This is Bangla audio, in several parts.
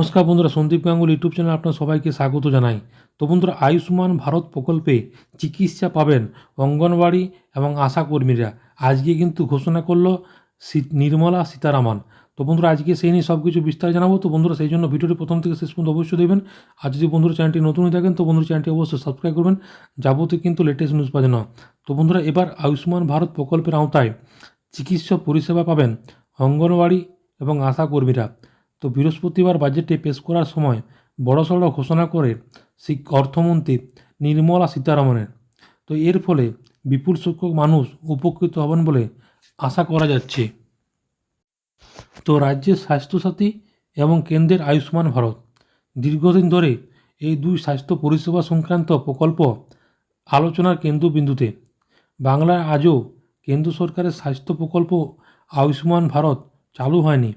নমস্কার বন্ধুরা, সন্দীপ গাঙ্গুল ইউটিউব চ্যানেল আপনার সবাইকে স্বাগত জানাই। তো বন্ধুরা, আয়ুষ্মান ভারত প্রকল্পে চিকিৎসা পাবেন অঙ্গনওয়াড়ি এবং আশা কর্মীরা। আজকে কিন্তু ঘোষণা করল নির্মলা সীতারামন। তো বন্ধুরা, আজকে সেই নিয়ে সব কিছু বিস্তার জানাব। তো বন্ধুরা, সেই জন্য ভিডিওটি প্রথম থেকে শেষ পর্যন্ত অবশ্যই দেবেন আর যদি বন্ধুরা চ্যানেলটি নতুন হয়ে থাকেন, তো বন্ধুরা চ্যানেলটি অবশ্যই সাবস্ক্রাইব করবেন। যাবতীয় কিন্তু লেটেস্ট নিউজ জন্য তো বন্ধুরা, এবার আয়ুষ্মান ভারত প্রকল্পের আওতায় চিকিৎসা পরিষেবা পাবেন অঙ্গনওয়াড়ি এবং আশা কর্মীরা। তো বৃহস্পতিবার বাজেটে পেশ করার সময় বড়সড় ঘোষণা করে অর্থমন্ত্রী নির্মলা সীতারামনের। তো এর ফলে বিপুল সংখ্যক মানুষ উপকৃত হবেন বলে আশা করা যাচ্ছে। তো রাজ্যের স্বাস্থ্যসাথী এবং কেন্দ্রের আয়ুষ্মান ভারত দীর্ঘদিন ধরে এই দুই স্বাস্থ্য পরিষেবা সংক্রান্ত প্রকল্প আলোচনার কেন্দ্রবিন্দুতে। বাংলায় আজও কেন্দ্র সরকারের স্বাস্থ্য প্রকল্প আয়ুষ্মান ভারত চালু হয়নি।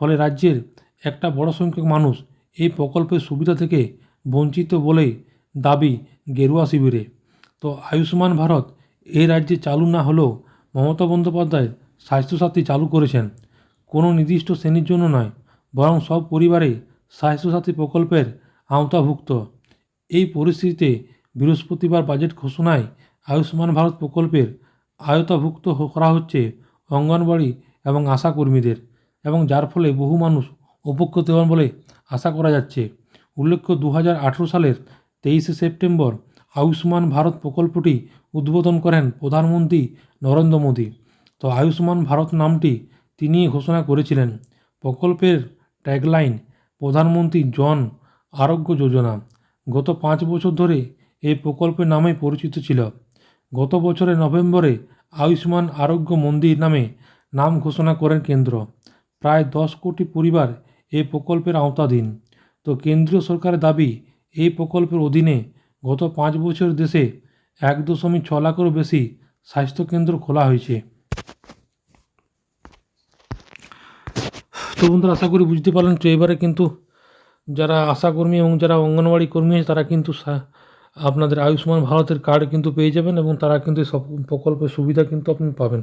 ফলে রাজ্যের একটা বড় সংখ্যক মানুষ এই প্রকল্পের সুবিধা থেকে বঞ্চিত বলেই দাবি গেরুয়া শিবিরে। তো আয়ুষ্মান ভারত এই রাজ্যে চালু না হলেও মমতা বন্দ্যোপাধ্যায় স্বাস্থ্যসাথী চালু করেছেন। কোনো নির্দিষ্ট শ্রেণির জন্য নয়, বরং সব পরিবারে স্বাস্থ্যসাথী প্রকল্পের আওতাভুক্ত। এই পরিস্থিতিতে বৃহস্পতিবার বাজেট ঘোষণায় আয়ুষ্মান ভারত প্রকল্পের আয়তাভুক্ত করা হচ্ছে অঙ্গনবাড়ি এবং আশা কর্মীদের এবং যার ফলে বহু মানুষ উপকৃত হবেন বলে আশা করা যাচ্ছে। উল্লেখ্য দু হাজার আঠেরো সালের তেইশে সেপ্টেম্বর আয়ুষ্মান ভারত প্রকল্পটি উদ্বোধন করেন প্রধানমন্ত্রী নরেন্দ্র মোদী। তো আয়ুষ্মান ভারত নামটি তিনিই ঘোষণা করেছিলেন। প্রকল্পের ট্যাগলাইন, প্রধানমন্ত্রী জন আরোগ্য যোজনা। গত পাঁচ বছর ধরে এই প্রকল্পের নামে পরিচিত ছিল। গত বছরের নভেম্বরে আয়ুষ্মান আরোগ্য মন্দির নামে নাম ঘোষণা করেন কেন্দ্র। প্রায় দশ কোটি পরিবার এই প্রকল্পের আওতাধীন। তো কেন্দ্রীয় সরকারের দাবি, এই প্রকল্পের অধীনে গত পাঁচ বছর দেশে এক দশমিক ছ লাখেরও বেশি স্বাস্থ্যকেন্দ্র খোলা হয়েছে। তো বন্ধুরা, আশা করি বুঝতে পারলেন। তো এবারে কিন্তু যারা আশাকর্মী এবং যারা অঙ্গনওয়াড়ি কর্মী আছে, তারা কিন্তু আপনাদের আয়ুষ্মান ভারতের কার্ড কিন্তু পেয়ে যাবেন এবং তারা কিন্তু এই সব প্রকল্পের সুবিধা কিন্তু আপনি পাবেন।